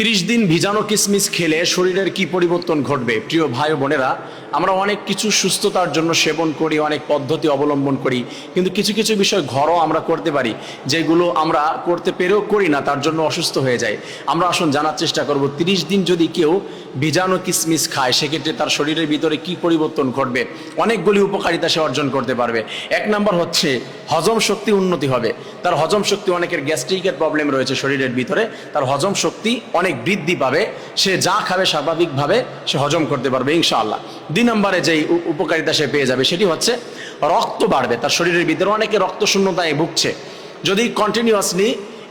তিরিশ দিন ভিজানো কিসমিস খেলে শরীরের কি পরিবর্তন ঘটবে? প্রিয় ভাই বোনেরা, আমরা অনেক কিছু সুস্থতার জন্য সেবন করি, অনেক পদ্ধতি অবলম্বন করি, কিন্তু কিছু কিছু বিষয় ঘরও আমরা করতে পারি, যেগুলো আমরা করতে পেরেও করি না, তার জন্য অসুস্থ হয়ে যায় আমরা আসুন জানার চেষ্টা করব, তিরিশ দিন যদি কেউ ভিজানো কিসমিস খায়, সেক্ষেত্রে তার শরীরের ভিতরে কি পরিবর্তন ঘটবে? অনেকগুলি উপকারিতা সে অর্জন করতে পারবে। এক নম্বর হচ্ছে, হজম শক্তি উন্নতি হবে। তার হজম শক্তি অনেকের গ্যাস্ট্রিকের প্রবলেম রয়েছে শরীরের ভিতরে, তার হজম শক্তি অনেক বৃদ্ধি পাবে, সে যা খাবে স্বাভাবিকভাবে সে হজম করতে পারবে, ইনশাআল্লাহ। দুই নম্বরে যেই উপকারিতা সে পেয়ে যাবে, সেটি হচ্ছে রক্ত বাড়বে, তার শরীরের ভিতরে অনেকে রক্ত শূন্যতায় ভুগছে। যদি কন্টিনিউয়াসলি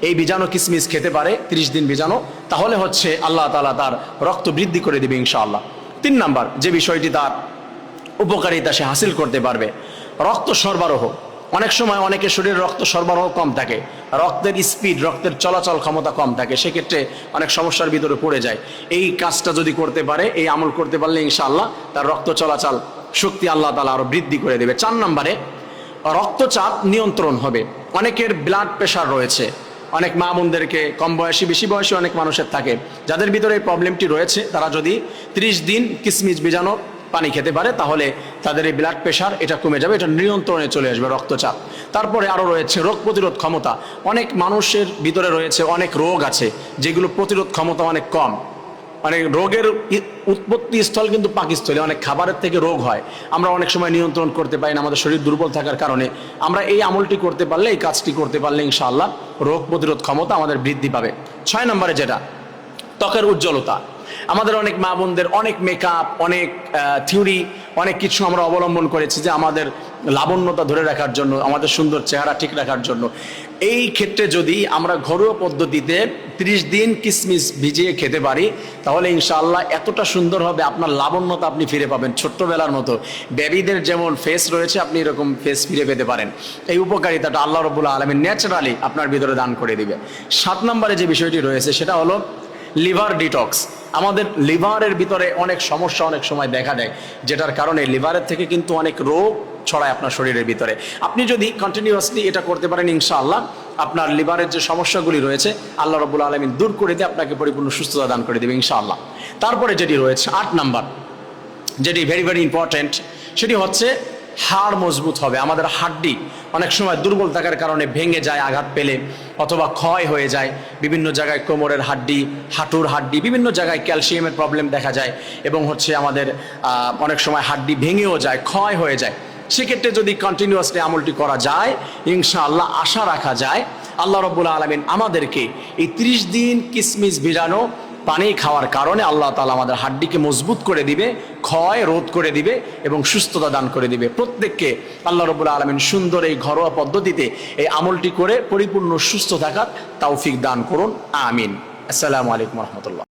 এই বীজাণু কিসমিস খেতে পারে, তিরিশ দিন বীজাণু, তাহলে হচ্ছে আল্লাহ তালা তার রক্ত বৃদ্ধি করে দিবে, ইনশাআল্লাহ। তিন নাম্বার, যে বিষয়টি তার উপকারিতা সে হাসিল করতে পারবে, রক্ত সরবরাহ। অনেক সময় অনেকের শরীরে রক্ত সরবরাহ কম থাকে। রক্তের স্পিড রক্তের চলাচল ক্ষমতা কম থাকে, সেক্ষেত্রে অনেক সমস্যার ভিতরে পড়ে যায়। এই কাজটা যদি করতে পারে, এই আমল করতে পারলে ইনশাআল্লাহ তার রক্ত চলাচল শক্তি আল্লাহ তালা আরও বৃদ্ধি করে দেবে। চার নম্বরে, রক্তচাপ নিয়ন্ত্রণ হবে। অনেকের ব্লাড প্রেশার রয়েছে। অনেক মা বোনদেরকে কম বয়সী, বেশি বয়সী অনেক মানুষের থাকে। যাদের ভিতরে এই প্রবলেমটি রয়েছে, তারা যদি ত্রিশ দিন কিসমিস বীজাণু পানি খেতে পারে, তাহলে তাদের এই ব্লাড প্রেশার এটা কমে যাবে, এটা নিয়ন্ত্রণে চলে আসবে রক্তচাপ। তারপরে আরও রয়েছে রোগ প্রতিরোধ ক্ষমতা। অনেক মানুষের ভিতরে রয়েছে অনেক রোগ আছে, যেগুলো প্রতিরোধ ক্ষমতা অনেক কম। মানে রোগের উৎপত্তি স্থল কিন্তু পাকিস্থলে, অনেক খাবারের থেকে রোগ হয়। আমরা অনেক সময় নিয়ন্ত্রণ করতে পারি না, আমাদের শরীর দুর্বল থাকার কারণে। আমরা এই আমলটি করতে পারলে, এই কাজটি করতে পারলে ইনশাআল্লাহ রোগ প্রতিরোধ ক্ষমতা আমাদের বৃদ্ধি পাবে। ছয় নম্বরে যেটা, ত্বকের উজ্জ্বলতা। আমাদের অনেক মা বোনদের অনেক মেকআপ অনেক থিওরি অনেক কিছু আমরা অবলম্বন করেছি যে আমাদের লাবণ্যতা ধরে রাখার জন্য, আমাদের সুন্দর চেহারা ঠিক রাখার জন্য। এই ক্ষেত্রে যদি আমরা ঘরোয়া পদ্ধতিতে ত্রিশ দিন কিসমিস ভিজিয়ে খেতে পারি, তাহলে ইনশাআল্লাহ এতটা সুন্দর হবে, আপনার লাবণ্যতা আপনি ফিরে পাবেন ছোট্টবেলার মতো। বেবিদের যেমন ফেস রয়েছে, আপনি এরকম ফেস ফিরে পেতে পারেন। এই উপকারিতাটা আল্লাহ রবুল্লা আলমী ন্যাচারালি আপনার ভিতরে দান করে দিবে। সাত নম্বরে যে বিষয়টি রয়েছে, সেটা হলো লিভার ডিটক্স। আমাদের লিভারের ভিতরে অনেক সমস্যা, অনেক সময় দেখা দেয়, যেটার কারণে লিভারের থেকে কিন্তু অনেক রোগ ছড়ায় আপনার শরীরের ভিতরে। আপনি যদি কন্টিনিউয়াসলি এটা করতে পারেন, ইনশাআল্লাহ আপনার লিভারের যে সমস্যাগুলি রয়েছে, আল্লাহ রবুল আলমিন দূর করে দিয়ে আপনাকে পরিপূর্ণ সুস্থতা দান করে দেবে, ইনশাআল্লাহ। তারপরে যেটি রয়েছে, আট নাম্বার, যেটি ভেরি ভেরি ইম্পর্ট্যান্ট সেটি হচ্ছে হাড় মজবুত হবে, আমাদের হাড্ডি অনেক সময় দুর্বল থাকার কারণে ভেঙে যায়, আঘাত পেলে অথবা ক্ষয় হয়ে যায়। বিভিন্ন জায়গায় কোমরের হাড্ডি, হাঁটুর হাড্ডি, বিভিন্ন জায়গায় ক্যালসিয়ামের প্রবলেম দেখা যায় এবং হচ্ছে আমাদের অনেক সময় হাড্ডি ভেঙেও যায়, ক্ষয় হয়ে যায়। সেক্ষেত্রে যদি কন্টিনিউয়াসলি আমলটি করা যায়, ইনশাআল্লাহ আশা রাখা যায়, আল্লাহ রব্বুল আলমিন আমাদেরকে এই ত্রিশ দিন কিসমিস ভিজানো পানি খাওয়ার কারণে আল্লাহ তালা আমাদের হাড্ডিকে মজবুত করে দিবে, ক্ষয় রোধ করে দিবে এবং সুস্থতা দান করে দিবে। প্রত্যেককে আল্লাহ রবুল্লা আলমিন সুন্দর এই ঘরোয়া পদ্ধতিতে এই আমলটি করে পরিপূর্ণ সুস্থ থাকার তৌফিক দান করুন। আমিন। আসসালামু আলাইকুম রহমতুল্লাহ।